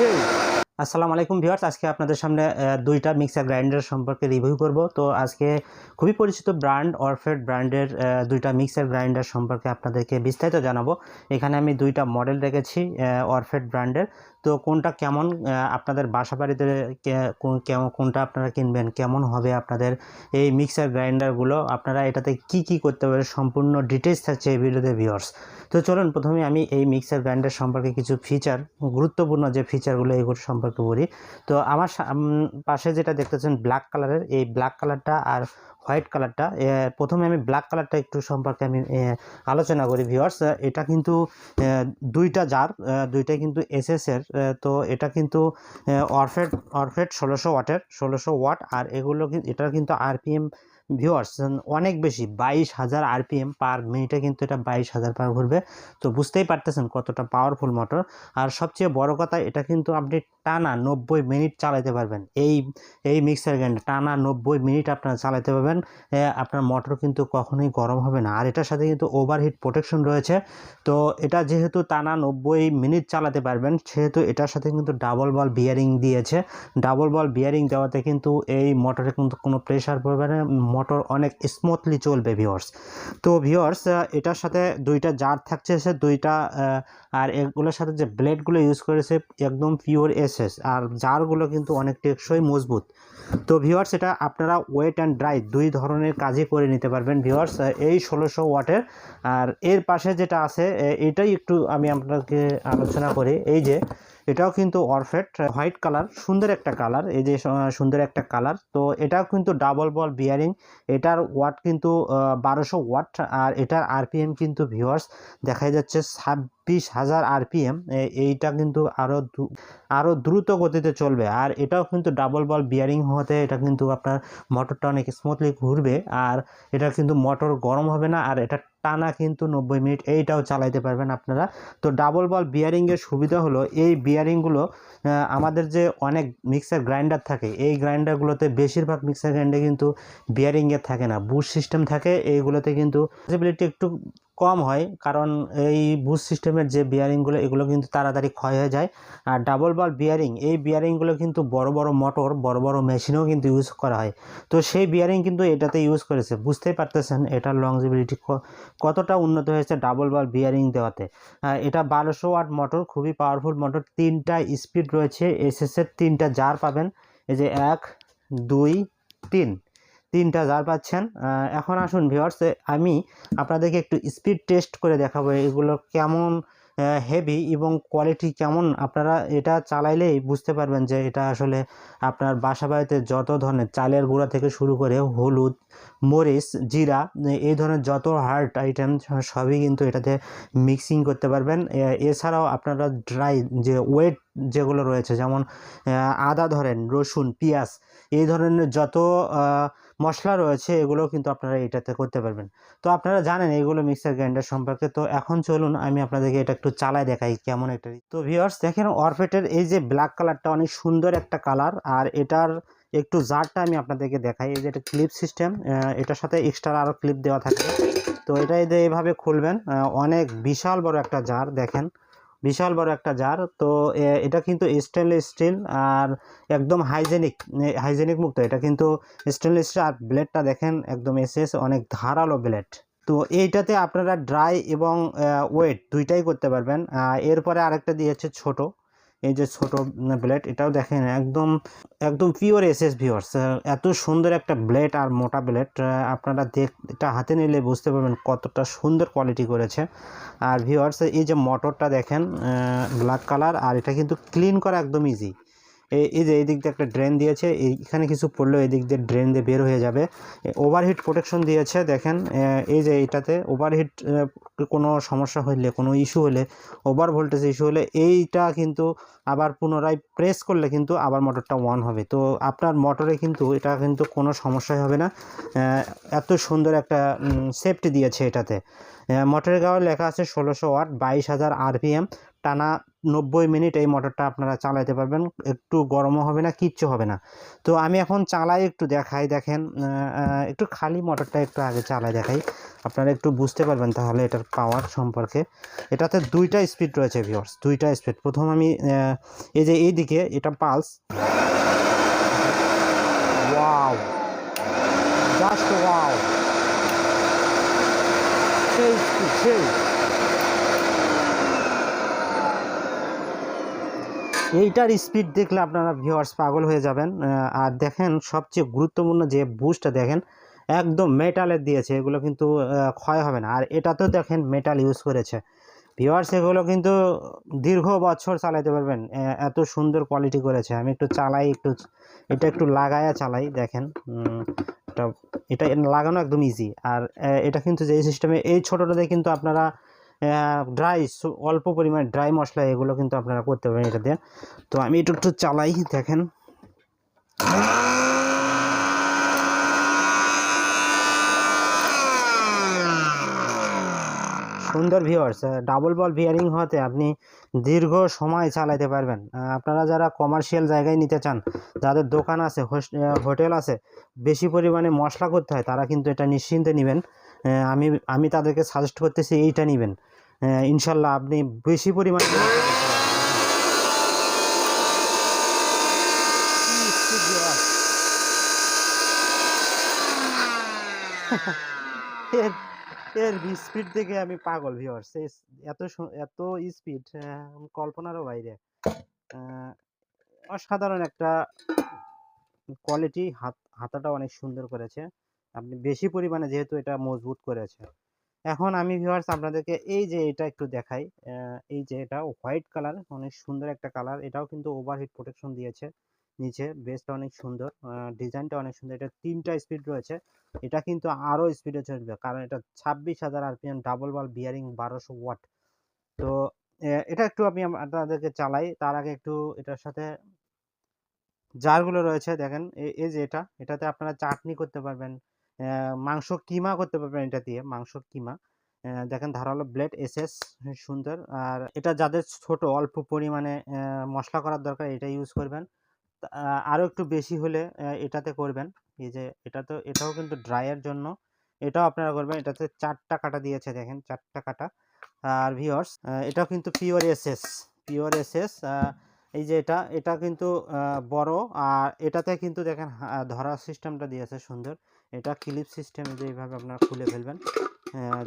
Okay. আসসালামু আলাইকুম viewers, আজকে আপনাদের সামনে দুইটা মিক্সার গ্রাইন্ডার সম্পর্কে রিভিউ করব। তো আজকে খুবই পরিচিত ব্র্যান্ড, অরফেড ব্র্যান্ডের দুইটা মিক্সার গ্রাইন্ডার সম্পর্কে আপনাদেরকে বিস্তারিত জানাব। এখানে আমি দুইটা মডেল রেখেছি অরফেড ব্র্যান্ডের। তো কোনটা কেমন আপনাদের বাসা বাড়িতে কেমন, কোনটা আপনারা কিনবেন, কেমন হবে আপনাদের এই মিক্সার গ্রাইন্ডারগুলো, আপনারা এটাতে কি কি করতে পারে সম্পূর্ণ ডিটেলস থাকছে এই ভিডিওতে ভিউয়ার্স। তো চলুন, প্রথমে আমি এই মিক্সার গ্রাইন্ডার সম্পর্কে কিছু ফিচার গুরুত্বপূর্ণ যে ফিচারগুলো এগুলো সম্পর্কে বলি। তো আমার পাশে যেটা দেখতেছেন ব্ল্যাক কালারের এই ব্ল্যাক কালারটা আর হোয়াইট কালারটা প্রথমে আমি ব্ল্যাক কালারটা একটু সম্পর্কে আমি আলোচনা করি ভিউয়ার্স এটা কিন্তু দুইটা জার দুইটাই কিন্তু এসএসের তো এটা কিন্তু অরফেড অরফেড ষোলোশো ওয়াটের, ষোলোশো ওয়াট, আর এগুলো এটার কিন্তু আরপিএম ভিউয়ার্স অনেক বেশি, বাইশ হাজার আরপিএম পার মিনিটে কিন্তু এটা বাইশ হাজার পার ঘুরবে। তো বুঝতেই পারতেছেন কতটা পাওয়ারফুল মোটর আর সবচেয়ে বড় কথা, এটা কিন্তু আপনি টানা নব্বই মিনিট চালাতে পারবেন। এই এই মিক্সার গ্রাইন্ডার টানা নব্বই মিনিট আপনারা চালাতে পারবেন। আপনার মোটর কিন্তু কখনোই গরম হবে না। আর এটার সাথে কিন্তু ওভারহিট প্রোটেকশন রয়েছে। তো এটা যেহেতু টানা নব্বই মিনিট চালাতে পারবেন, সেহেতু এটার সাথে কিন্তু ডাবল বল বিয়ারিং দিয়েছে। ডাবল বল বিয়ারিং দেওয়াতে কিন্তু এই মোটরে কিন্তু কোনো প্রেশার পড়বে না। মোটর অনেক স্মুথলি চলবে ভিওর্স তো ভিওর্স এটার সাথে দুইটা জার থাকছে, সে দুইটা আর এগুলোর সাথে যে ব্লেডগুলো ইউজ করেছে, একদম পিওর এসএস আর জারগুলো কিন্তু অনেক টেকসই, মজবুত। তো ভিওয়ার্স এটা আপনারা ওয়েট অ্যান্ড ড্রাই দুই ধরনের কাজই করে নিতে পারবেন ভিওয়ার্স এই ষোলোশো ওয়াটের। আর এর পাশে যেটা আছে এটাই একটু আমি আপনাকে আলোচনা করি। এই যে, এটাও কিন্তু অরফেট, হোয়াইট কালার, সুন্দর একটা কালার। এই যে সুন্দর একটা কালার। তো এটাও কিন্তু ডাবল বল বিয়ারিং এটার ওয়াট কিন্তু বারোশো ওয়াট। আর এটার আরপিএম কিন্তু ভিওয়ার্স দেখা যাচ্ছে ছাব্বিশ হাজার আরপিএম এইটা কিন্তু আরও আরও দ্রুত গতিতে চলবে। আর এটাও কিন্তু ডাবল বল বিয়ারিং হতে এটা কিন্তু আপনার মোটরটা অনেক স্মুথলি ঘুরবে। আর এটা কিন্তু মোটর গরম হবে না, আর এটা টানা কিন্তু নব্বই মিনিট এইটাও চালাইতে পারবেন আপনারা। তো ডাবল বল বিয়ারিংয়ের সুবিধা হলো এই বিয়ারিংগুলো আমাদের যে অনেক মিক্সার গ্রাইন্ডার থাকে, এই গ্রাইন্ডারগুলোতে বেশিরভাগ মিক্সার গ্রাইন্ডার কিন্তু বিয়ারিংয়ে থাকে না বুশ সিস্টেম থাকে। এইগুলোতে কিন্তু পসিবিলিটি একটু কম হয়, কারণ এই বুশ সিস্টেমের যে বিয়ারিংগুলো এগুলো কিন্তু তাড়াতাড়ি ক্ষয় হয়ে যায়। আর ডাবল বল বিয়ারিং এই বিয়ারিংগুলো কিন্তু বড় বড় মোটর বড় বড় মেশিনেও কিন্তু ইউজ করা হয়। তো সেই বিয়ারিং কিন্তু এটাতে ইউজ করেছে, বুঝতেই পারতেছেন, এটার লংজিবিলিটি কতটা উন্নত হয়েছে ডাবল বাল বিয়ারিং দেওয়াতে। এটা বারোশো ওয়াট মোটর খুবই পাওয়ারফুল মোটর তিনটা স্পিড রয়েছে এসএসের তিনটা জার পাবেন। এই যে এক, দুই, তিন, তিনটা জার পাচ্ছেন। এখন আসুন ভিওয়ার্স আমি আপনাদেরকে একটু স্পিড টেস্ট করে দেখাবো, এগুলো কেমন হেভি এবং কোয়ালিটি কেমন আপনারা এটা চালাইলেই বুঝতে পারবেন যে এটা আসলে আপনার বাসা বাড়িতে যত ধরনের চালের গুঁড়া থেকে শুরু করে হলুদ, মরিচ, জিরা, এই ধরনের যত হার্ড আইটেম সবই কিন্তু এটাতে মিক্সিং করতে পারবেন। এছাড়াও আপনারা ড্রাই যে ওয়েট যেগুলো রয়েছে যেমন আদা ধরেন, রসুন, পেঁয়াজ, এই ধরনের যত মশলা রয়েছে এগুলো কিন্তু আপনারা এটাতে করতে পারবেন। তো আপনারা জানেন এইগুলো মিক্সার গ্রাইন্ডার সম্পর্কে। তো এখন চলুন আমি আপনাদেরকে এটা একটু চালায় দেখাই কেমন একটা তো ভিউয়ার্স দেখেন অরফেটের এই যে ব্ল্যাক কালারটা অনেক সুন্দর একটা কালার আর এটার একটু জারটা আমি আপনাদেরকে দেখাই। এই যে এটা ক্লিপ সিস্টেম এটার সাথে এক্সট্রা আরও ক্লিপ দেওয়া থাকে। তো এটা এই যে এইভাবে খুলবেন অনেক বিশাল বড় একটা জার, দেখেন। বিশাল বড় একটা জার। তো এটা কিন্তু স্টেনলেস স্টিল আর একদম হাইজেনিক হাইজেনিক মুক্ত। এটা কিন্তু স্টেনলেস স্টিল আর ব্লেডটা দেখেন একদম এসএস অনেক ধারালো ব্লেড তো, এইটাতে আপনারা ড্রাই এবং ওয়েট দুইটাই করতে পারবেন। এরপরে আরেকটা দিয়েছে ছোট। এই যে ছোট ব্লেড এটাও দেখেন একদম একদম পিওর এসএস ভিওর্স এত সুন্দর একটা ব্লেড আর মোটা ব্লেড আপনারা দেখ, এটা হাতে নিলে বুঝতে পারবেন কতটা সুন্দর কোয়ালিটি করেছে। আর ভিওর্স এই যে মোটরটা দেখেন ব্ল্যাক কালার আর এটা কিন্তু ক্লিন করা একদম ইজি এই যে, এই দিক দিয়ে একটা ড্রেন দিয়েছে, এই- এখানে কিছু পড়লেও এই দিক দিয়ে ড্রেন দিয়ে বের হয়ে যাবে। ওভারহিট প্রোটেকশন দিয়েছে, দেখেন এই যে এইটাতে ওভারহিট কোনো সমস্যা হলে কোনো ইস্যু হলে ওভার ভোল্টেজ ইস্যু হলে এইটা কিন্তু আবার পুনরায় প্রেস করলে কিন্তু আবার মোটরটা অন হবে। তো আপনার মোটরে কিন্তু এটা কিন্তু কোনো সমস্যাই হবে না। এত সুন্দর একটা সেফটি দিয়েছে এটাতে। মোটরের গাওয়ার লেখা আছে ষোলোশো ওয়াট, বাইশ হাজার আরপিএম টানা নব্বই মিনিট এই মোটরটা আপনারা চালাতে পারবেন। একটু গরমও হবে না, কিচ্ছু হবে না। তো আমি এখন চালাই, একটু দেখাই, দেখেন একটু খালি মোটরটা একটু আগে চালাই দেখাই। আপনারা একটু বুঝতে পারবেন তাহলে এটার পাওয়ার সম্পর্কে। এটাতে দুইটা স্পিড রয়েছে ভিওর্স দুইটা স্পিড। প্রথম আমি এই যে এই দিকে এটা পালস। ওয়াও! Just wow! সেই সেই। এইটার স্পিড দেখলে আপনারা ভিউয়ার্স পাগল হয়ে যাবেন। আর দেখেন, সবচেয়ে গুরুত্বপূর্ণ যে বুস্টটা দেখেন, একদম মেটালের দিয়েছে, এগুলো কিন্তু ক্ষয় হবে না। আর এটাতেও দেখেন মেটাল ইউজ করেছে। ভিউয়ার্স এগুলো কিন্তু দীর্ঘ বছর চালাতে পারবেন। এত সুন্দর কোয়ালিটি করেছে। আমি একটু চালাই, একটু, এটা একটু লাগায়া চালাই, দেখেন। এটা এটা লাগানো একদম ইজি আর এটা কিন্তু যে সিস্টেমে এই ছোটোটাতে কিন্তু আপনারা ড্রাই অল্প পরিমাণ ড্রাই মশলা এগুলো কিন্তু আপনারা করতে পারেন এটা দিয়ে। তো আমি একটু একটু চালাই, দেখেন। সুন্দর ভিউয়ার্স ডাবল বল ভিয়ারিং হতে আপনি দীর্ঘ সময় চালাতে পারবেন। আপনারা যারা কমার্শিয়াল জায়গায় নিতে চান, যাদের দোকান আছে হোটেল আছে, বেশি পরিমাণে মশলা করতে হয়, তারা কিন্তু এটা নিশ্চিন্তে নেবেন। আমি আমি তাদেরকে সাজেস্ট করতেছি এইটা নেবেন। ইনশাল্লাহ আপনি বেশি পরিমাণে! এর এর স্পিড দেখে আমি পাগল ভিউয়ার্স এত এত স্পিড কল্পনারও বাইরে। অসাধারণ একটা কোয়ালিটি হাত হাতাটা অনেক সুন্দর করেছে। আপনি বেশি পরিমাণে যেহেতু এটা মজবুত করেছে এখন আমি ভিউয়ার্স আপনাদেরকে এই যে এটা একটু দেখাই এই যে এটা হোয়াইট কালার অনেক সুন্দর একটা কালার এটাও কিন্তু ওভারহিট প্রোটেকশন দিয়েছে নিচে বেসটা অনেক সুন্দর ডিজাইনটা অনেক সুন্দর, এটা তিনটা স্পিড রয়েছে, এটা কিন্তু আরও স্পিডে চলবে, কারণ এটা ছাব্বিশ হাজার আরপিএম ডাবল বাল বিয়ারিং বারোশো ওয়াট তো এটা একটু আমি আপনাদেরকে চালাই, তার আগে একটু এটার সাথে জারগুলো রয়েছে, দেখেন এই যে এটা, এটাতে আপনারা চাটনি করতে পারবেন মাংস কিমা করতে পারবেন এটা দিয়ে মাংস কিমা। দেখেন ধারালো ব্লেড এসএস সুন্দর। আর এটা যাদের ছোট, অল্প পরিমাণে মশলা করার দরকার, এটা ইউজ করবেন। আরও একটু বেশি হলে এটাতে করবেন। এই যে এটা তো, এটাও কিন্তু ড্রাইয়ের জন্য। এটাও আপনারা করবেন। এটাতে চারটা কাটা দিয়েছে, দেখেন চারটা কাটা। আর ভিওর্স এটাও কিন্তু পিওর এসএস পিওর এসএস এই যে এটা এটা কিন্তু বড়। আর এটাতে কিন্তু দেখেন ধরার সিস্টেমটা দিয়েছে সুন্দর। এটা ক্লিপ সিস্টেম যে এইভাবে আপনারা খুলে ফেলবেন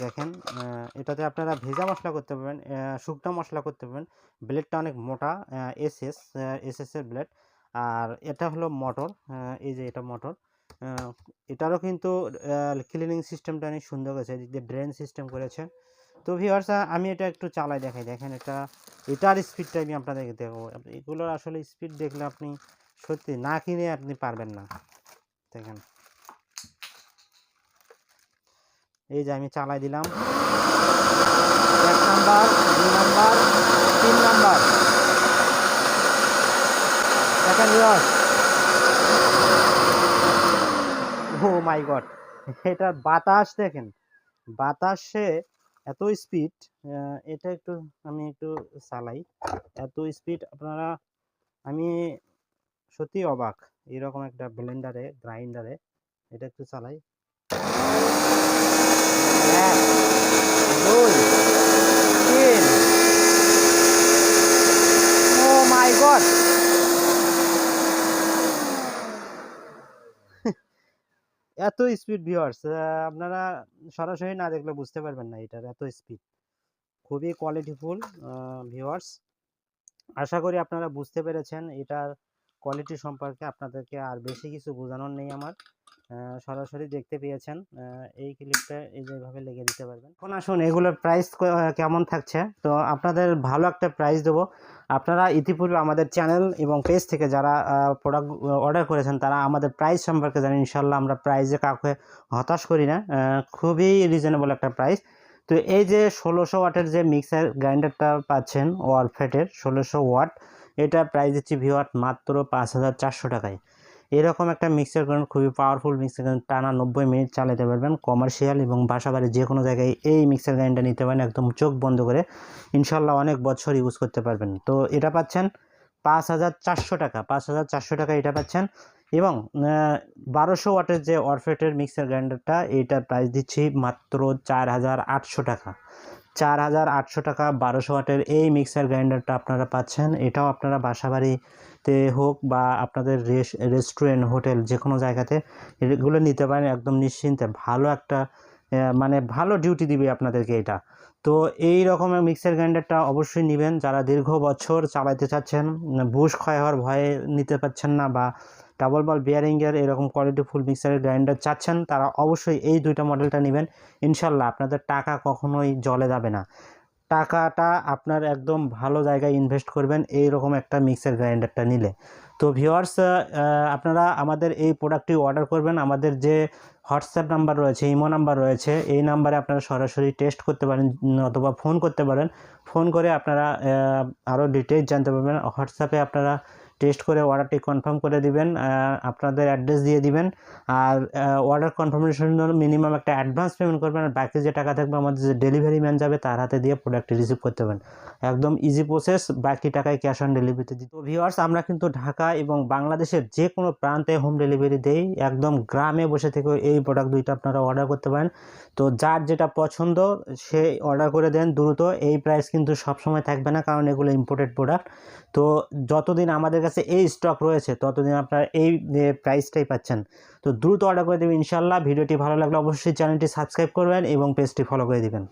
দেখেন এটাতে আপনারা ভেজা মশলা করতে পারবেন শুকনো মশলা করতে পারবেন। ব্লেডটা অনেক মোটা এসএস এসএস এর ব্লেড আর এটা হলো মোটর এই যে এটা মোটর। এটারও কিন্তু ক্লিনিং সিস্টেমটা অনেক সুন্দর করেছে যে ড্রেন সিস্টেম করেছে। তো ভিওয়ার্স আমি এটা একটু চালাই দেখাই। দেখেন, এটা, এটার স্পিডটা আমি আপনাদেরকে দেখাবো। এগুলোর আসলে স্পিড দেখলে আপনি সত্যি না কিনে আপনি পারবেন না। দেখেন। এই যে আমি চালাই দিলাম। এক নাম্বার, দুই নাম্বার, তিন নাম্বার। ও মাই গড এটার বাতাস দেখেন। বাতাসে এত স্পিড এটা একটু আমি একটু চালাই। এত স্পিড আপনারা, আমি সত্যি অবাক। এরকম একটা ব্লেন্ডারে গ্রাইন্ডারে এটা একটু চালাই। মাই এত স্পিড ভিউয়ার্স আপনারা সরাসরি না দেখলে বুঝতে পারবেন না এটার এত স্পিড খুবই কোয়ালিটিফুল ভিউয়ার্স আশা করি আপনারা বুঝতে পেরেছেন এটার কোয়ালিটি সম্পর্কে। আপনাদেরকে আর বেশি কিছু বোঝানোর নেই আমার। সরাসরি দেখতে পেয়েছেন। এই ক্লিপটা এই যেভাবে লেগে দিতে পারবেন। এখন আসুন, এগুলোর প্রাইস কেমন থাকছে? তো আপনাদের ভালো একটা প্রাইস দেবো। আপনারা ইতিপূর্বে আমাদের চ্যানেল এবং পেজ থেকে যারা প্রোডাক্ট অর্ডার করেছেন, তারা আমাদের প্রাইস সম্পর্কে জানেন। ইনশাল্লাহ আমরা প্রাইসে কাউকে হতাশ করি না। খুবই রিজনেবল একটা প্রাইস তো এই যে ষোলোশো ওয়াটের যে মিক্সার গ্রাইন্ডারটা পাচ্ছেন ওয়ারফেটের ষোলোশো ওয়াট, এটা প্রাইস দিচ্ছি ভিওয়াট মাত্র পাঁচ হাজার চারশো টাকায়। এরকম একটা মিক্সার গ্রাইন্ডার খুবই পাওয়ারফুল মিক্সার গ্রাইন্ডার টানা নব্বই মিনিট চালাতে পারবেন কমার্শিয়াল এবং বাসাবাড়ি যে কোনো জায়গায় এই মিক্সার গ্রাইন্ডার নিতে পারেন, একদম চোখ বন্ধ করে ইনশাল্লাহ অনেক বছর ইউজ করতে পারবেন। তো এটা পাচ্ছেন পাঁচ হাজার চারশো টাকা, পাঁচ হাজার চারশো টাকা এটা পাচ্ছেন এবং বারোশো ওয়াটের যে অরফেটের মিক্সার গ্রাইন্ডারটা এইটার প্রাইস দিচ্ছি মাত্র চার হাজার আটশো টাকা। চার হাজার আটশো টাকা বারোশো ওয়াটের এই মিক্সার গ্রাইন্ডারটা আপনারা পাচ্ছেন। এটাও আপনারা বাসাবাড়িতে হোক বা আপনাদের রেস্টুরেন্ট, হোটেল যে কোনো জায়গাতে এগুলো নিতে পারেন একদম নিশ্চিন্তে। ভালো একটা মানে ভালো ডিউটি দিবে আপনাদেরকে এটা। তো এই রকমের মিক্সার গ্রাইন্ডারটা অবশ্যই নেবেন। যারা দীর্ঘ বছর চালাতে চাচ্ছেন বুশ ক্ষয় হওয়ার ভয়ে নিতে পারছেন না বা ডাবল বল বিয়ারিংয়ের এরকম কোয়ালিটি ফুল মিক্সারের গ্রাইন্ডার চাচ্ছেন, তারা অবশ্যই এই দুইটা মডেলটা নেবেন। ইনশাল্লাহ আপনাদের টাকা কখনোই জলে যাবে না। টাকাটা আপনার একদম ভালো জায়গায় ইনভেস্ট করবেন এই রকম একটা মিক্সার গ্রাইন্ডারটা নিলে। তো ভিওয়ার্স আপনারা আমাদের এই প্রোডাক্টটি অর্ডার করবেন। আমাদের যে হোয়াটসঅ্যাপ নাম্বার রয়েছে ইমো নাম্বার রয়েছে, এই নাম্বারে আপনারা সরাসরি টেস্ট করতে পারেন, অথবা ফোন করতে পারেন। ফোন করে আপনারা আরও ডিটেলস জানতে পারবেন। হোয়াটসঅ্যাপে আপনারা টেস্ট করে অর্ডারটি কনফার্ম করে দিবেন আপনাদের অ্যাড্রেস দিয়ে দিবেন। আর অর্ডার কনফার্মেশনের জন্য মিনিমাম একটা অ্যাডভান্স পেমেন্ট করবেন, আর বাকি যে টাকা থাকবে আমাদের যে ডেলিভারি ম্যান যাবে, তার হাতে দিয়ে প্রোডাক্টটি রিসিভ করতে পারেন। একদম ইজি প্রসেস বাকি টাকায় ক্যাশ অন ডেলিভারিতে দিই তো ভিওয়ার্স আমরা কিন্তু ঢাকা এবং বাংলাদেশের যে কোনো প্রান্তে হোম ডেলিভারি দেই। একদম গ্রামে বসে থেকেও এই প্রোডাক্ট দুইটা আপনারা অর্ডার করতে পারেন। তো যার যেটা পছন্দ, সে অর্ডার করে দেন দ্রুত। এই প্রাইস কিন্তু সবসময় থাকবে না, কারণ এগুলো ইম্পোর্টেড প্রোডাক্ট তো যতদিন আমাদের কাছে এই স্টক রয়েছে, ততদিন আপনারা এই প্রাইসটাই পাচ্ছেন। তো দ্রুত অর্ডার করে দেবেন ইনশাল্লাহ ভিডিওটি ভালো লাগলে অবশ্যই চ্যানেলটি সাবস্ক্রাইব করবেন এবং পেজটি ফলো করে দিবেন।